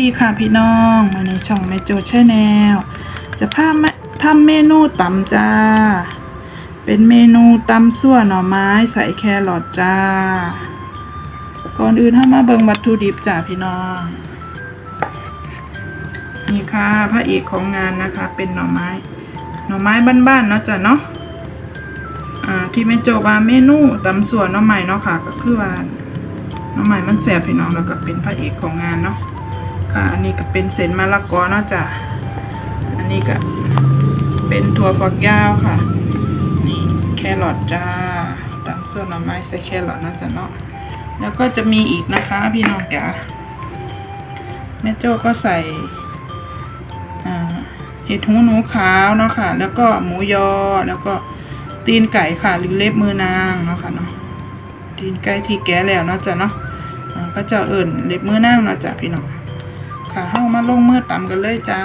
ดีค่ะพี่น้องมาในช่องแม่โจชแนลจะพาทำเมนูตำจ้า เป็นเมนูตำสั่วหน่อไม้ใส่แครอทจ้า ก่อนอื่นถ้ามาเบิงวัตถุดิบจ้าพี่น้อง นี่ค่ะพระเอกของงานนะคะเป็นหน่อไม้ หน่อไม้บ้านๆเนาะจ้ะเนาะอ่าที่แม่โจว่าเมนูตำสั่วหน่อไม้เนาะค่ะ ก็คือว่าหน่อไม้มันแสบพี่น้องแล้วก็เป็นพระเอกของงานเนาะ ค่ะอันนี้ก็เป็นเส้นมะละกอเนาะจ้ะอันนี้ก็เป็นถั่วฝักยาวค่ะ นี่แครอทจ้าตามส่วนหน่อไม้ใส่แครอทนาะจ้ะเนาะแล้วก็จะมีอีกนะคะพี่น้องจ๋าแม่โจ้ก็ใส่เห็ดหูหนูขาวเนาะค่ะ แล้วก็หมูยอแล้วก็ตีนไก่ค่ะหรือเล็บมือนางเนาะค่ะเนาะตีนไก่ที่แก่แล้วเนาะจ้ะเนาะก็จะเอิ่นเล็บมือนางเนาะจ้ะพี่น้อง ค่ะเข้ามาลงมือตำกันเลยจ้า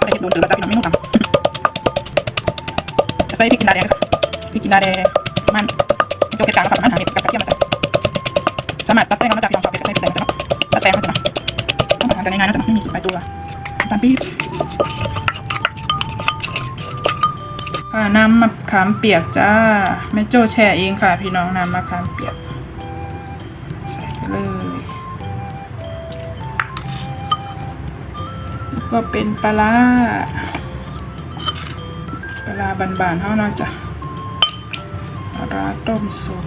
ไปเห็ดโดนเติมแล้วจ้าพี่น้องไม่ต้องตำจะใส่พริกกินดาแดงค่ะพริกกินดาแดงมันโยกเห็ดกลางกับมันหาเห็ดกับกระเทียมมาจ้ะสามารถตัดแป้งแล้วจ้ะพี่น้องชอบเห็ดใส่พริกแดงจ้ะเนะตัดแป้งมาจ้ะเนต้องทำกันในงายๆนะจ้ะไม่มีสูตรไปตัวตำปี๊บค่ะน้ำมะขามเปียกจ้าแม่โจ้แช่เองค่ะ พี่น้องน้ำมะขามเปียก ก็เป็นปลาปลาบานๆเท่านั้นจ้ะปลาต้มสุก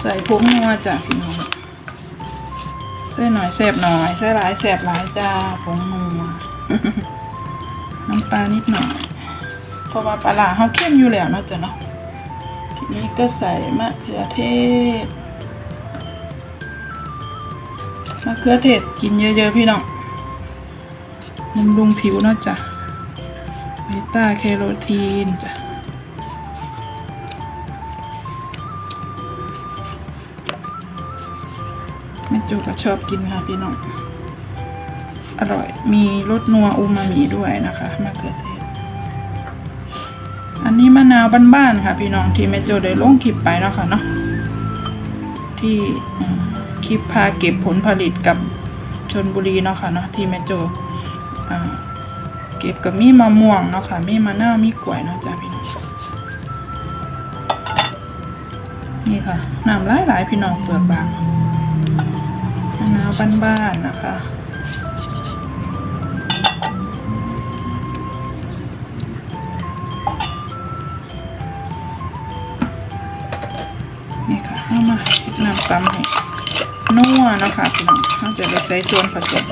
ใส่ผงนัวจ้ะพี่น้องใส่หน่อยแสบหน่อยใส่หลายแสบหลายจ้าผงนัวน้ำปลานิดหน่อยเพราะว่าปลาเขาเข้มอยู่แล้วเนาะจ๊ะเนาะ นี้ก็ใส่มะเขือเทศ มะเขือเทศกินเยอะๆพี่น้องบำรุงผิวเนาะจ๊ะเบต้าแคโรทีนจ้ะแม่จูก็ชอบกินค่ะพี่น้อง อร่อย มีรสนัวอูมามิด้วยนะคะมะเขือเทศ อันนี้มะนาวบ้านๆค่ะ พี่น้องที่แม่โจได้ลงคลิปไปแล้วค่ะเนาะที่คลิปพาเก็บผลผลิตกับชนบุรีเนาะค่ะเนาะที่แม่โจเก็บกับมีมะม่วงเนาะค่ะมีมะนาวมีกล้วยเนาะจ้ะพี่น้องนี่ค่ะน้ำหลายๆพี่น้องเปลือกบางมะนาวบ้านๆนะคะ มาน้ำตำให้นัวนะคะพี่น้องเราจะไปใส่ส่วนผสม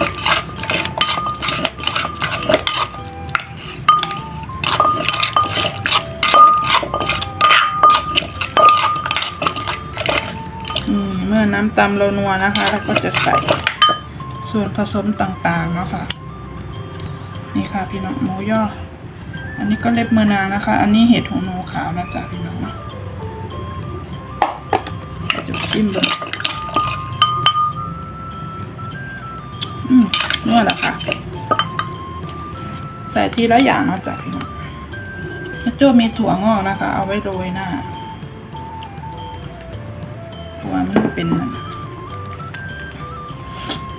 เมื่อน้ำตำเรานัวนะคะเราก็จะใส่ส่วนผสมต่างๆเนาะค่ะนี่ค่ะพี่น้องหมูย่อ อันนี้ก็เล็บมือนางนะคะ อันนี้เห็ดหูหนูขาวนะจ๊ะพี่น้อง จะชิมดูอืมนี่แหละค่ะ ใส่ทีละอย่างนาะจ้ะพี่โจ้มีถั่วงอกนะคะ เอาไว้โรยหน้าเพราะว่ามันเป็น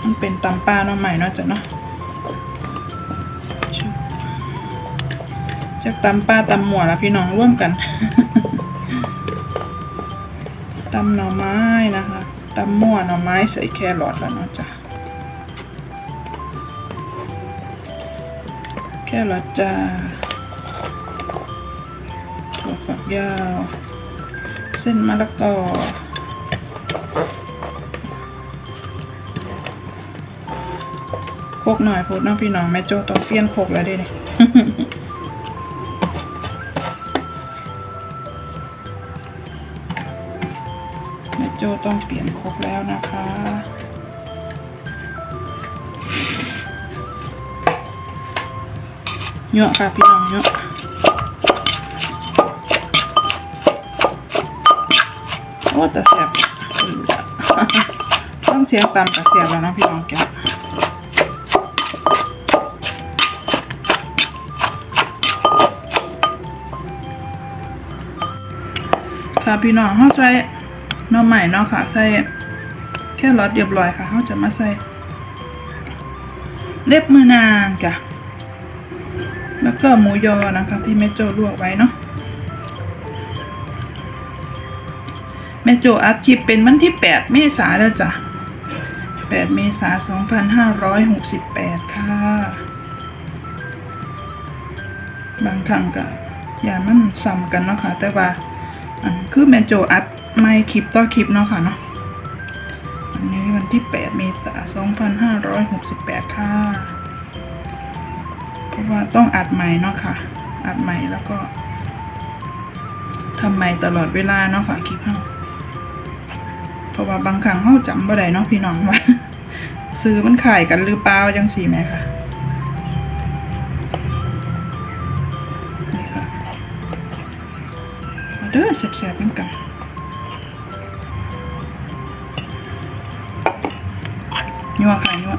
มันเป็นตำปลาเนาะใหม่เนาะจ้ะเนาะจากตำปลาตำหมวแล้วพี่น้องร่วมกัน ตำหน่อไม้นะคะตำมั่วหน่อไม้ใส่แครอทแล้วเนาะจ้ะแครอทจ้าถั่วฝักยาว เส้นมะละกอโคกหน่อยพูดน้องพี่น้องแม่โจ้ต้องเปลี่ยนโคกแล้วเด้เนี่ย จต้องเปลี่ยนครบแล้วนะคะ เยอะค่ะพี่น้องเยอะโอ้แต่แสบต้องเสียงตามแต่แสบแล้วนะพี่น้องแกะค่ะพี่น้องเขาใส่ห น้ำใหม่เนาะค่ะ ใส่แค่รอดเรียบร้อยค่ะเขาจะมาใส่เล็บมือนางจ้ะแล้วก็หมูยอนะคะ ที่แม่โจลวกไว้เนาะแม่โจอัดคลิปเป็นวันที่ 8 เมษาแล้วจ้ะ 8 เมษา2568 ค่ะ บางครั้งก็อย่ามันซ้ำกันเนาะค่ะ แต่ว่า อันคือแม่โจอัด ไม่คลิปต่อคลิปเนาะค่ะเนาะอันนี้วันที่ 8 เมษายน2568 ค่ะ เพราะว่าต้องอัดใหม่เนาะค่ะ อัดใหม่แล้วก็ทำใหม่ตลอดเวลาเนาะค่ะคลิปเฮาเพราะว่าบางครั้งเฮาจำบ่ได้เนาะพี่น้องว่าซื้อมันขายกันหรือเปล่าจังสี่ไหมค่ะนี่ค่ะเด้อแซ่บๆน้ำกัน นัวค่ะนัว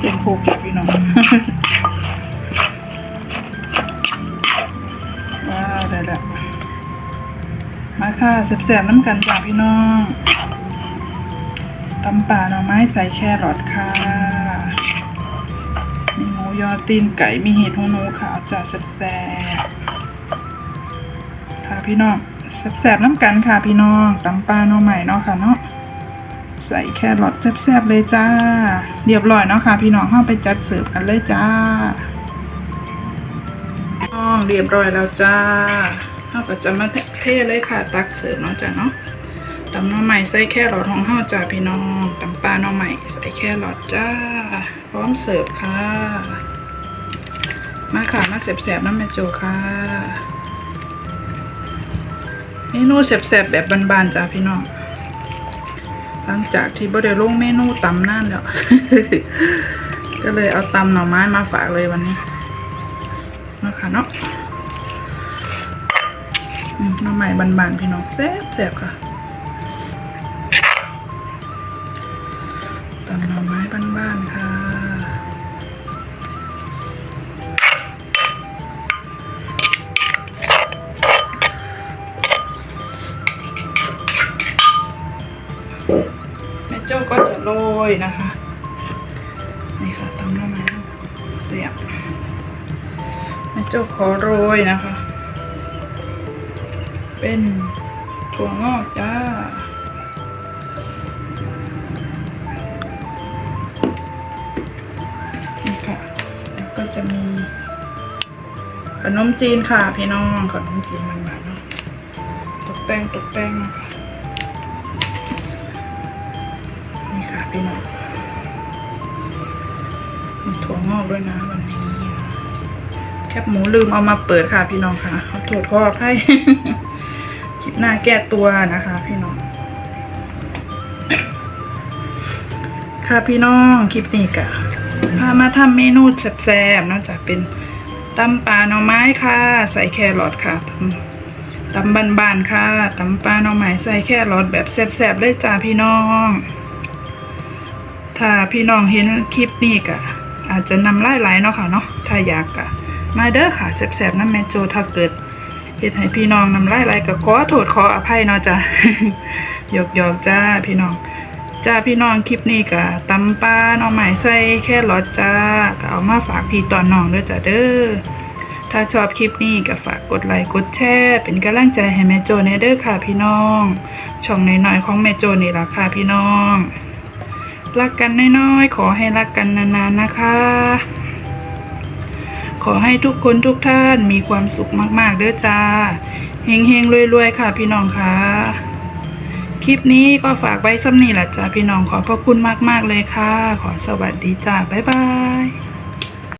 เต็มโคกแล้วพี่น้องว้าวได้ล้วมาค่ะแซ่บๆน้ำกันจ้าพี่น้องตำป่าหน่อไม้ใส่แครอทค่ะ ยอตีนไก่มีเห็ดหูหนูขาวจ้าแซ่บๆค่ะพี่น้องแซ่บๆน้ำกันค่ะพี่น้องตำปลาหน่อใหม่เนาะค่ะเนาะใส่แครอทแซ่บๆเลยจ้า เรียบร้อยเนาะค่ะ พี่น้องเข้าไปจัดเสิร์ฟกันเลยจ้าน้องเรียบร้อยแล้วจ้าเข้าก็จะมาเทเลยค่ะ ตักเสิร์ฟเนาะจ้าเนาะ ตำน่อใหม่ใส่แครอทของเฮาจ้าพี่น้องตำปลาน่อใหม่ใส่แครอทจ้า พร้อมเสิร์ฟค่ะ มาค่ะมาแสบๆน้ำแม่โจค่ะเมนูแสบๆแบบบานๆจ้าพี่น้องหลังจากที่บ่ได้ลงเมนูตำนั่นแล้วก็เลยเอาตำหน่อไม้มาฝากเลยวันนี้นาะค่ะเนาะหน่อไม้บานๆพี่น้องแซ่บๆค่ะ ตำหน่อไม้บ้านๆค่ะ แม่โจ้ก็จะโรยนะคะ นี่ค่ะตำหน้าไม้เสียบแม่โจ้ขอโรยนะคะ เป็นถั่วงอกจ้า จะมี ขนมจีนค่ะ พี่น้อง ขนมจีนมันๆเนาะตกแต่งตกแต่งนี่ค่ะพี่น้องมีถั่วงอกด้วยนะวันนี้ แคบหมูลืมเอามาเปิดค่ะ พี่น้องค่ะขอโทษขออภัยคลิปหน้าแก้ตัวนะคะ พี่น้องค่ะพี่น้องคลิปนี้กะ พามาทำเมนูแซ่บๆนอกจากเป็นตำปลาหน่อไม้ค่ะ ใส่แครอทค่ะตำบานๆค่ะตำปลาหน่อไม้ใส่แครอทแบบแซ่บๆเลยจ้าพี่น้อง ถ้าพี่น้องเห็นคลิปนี้ก็อาจจะนำไล่ไหลายๆเนาะค่ะเนาะถ้าอยากก็มาเด้อค่ะแสบๆน้ำแมโจถ้าเกิดเฮ็ดให้พี่น้องนำไล่ไหลายๆก็ขอโทษขออภัยเนาะจ้ะหยอกหยอกๆจ้าพี่น้อง จ้าพี่น้องคลิปนี้ก็ตำปลาหน่อไม้ใส่แค่รอดจ้าก็เอามาฝากพี่ตอนน้องด้อจ้าเด้อถ้าชอบคลิปนี้ก็ฝากกดไลค์กดแชร์เป็นกำลังใจให้แม่โจเนเด้อค่ะพี่น้อง ช่องน้อยๆของแม่โจนี่ละค่ะพี่น้องรักกันน้อยๆขอให้รักกันนานๆนะคะ ขอให้ทุกคนทุกท่านมีความสุขมากๆเด้อจ้าเฮงๆรวยๆค่ะพี่น้องค่ะ คลิปนี้ก็ฝากไว้ซ้ำนี่แหละจ้าพี่น้องขอพระคุณมากๆเลยค่ะ ขอสวัสดีจ้าบ๊ายบาย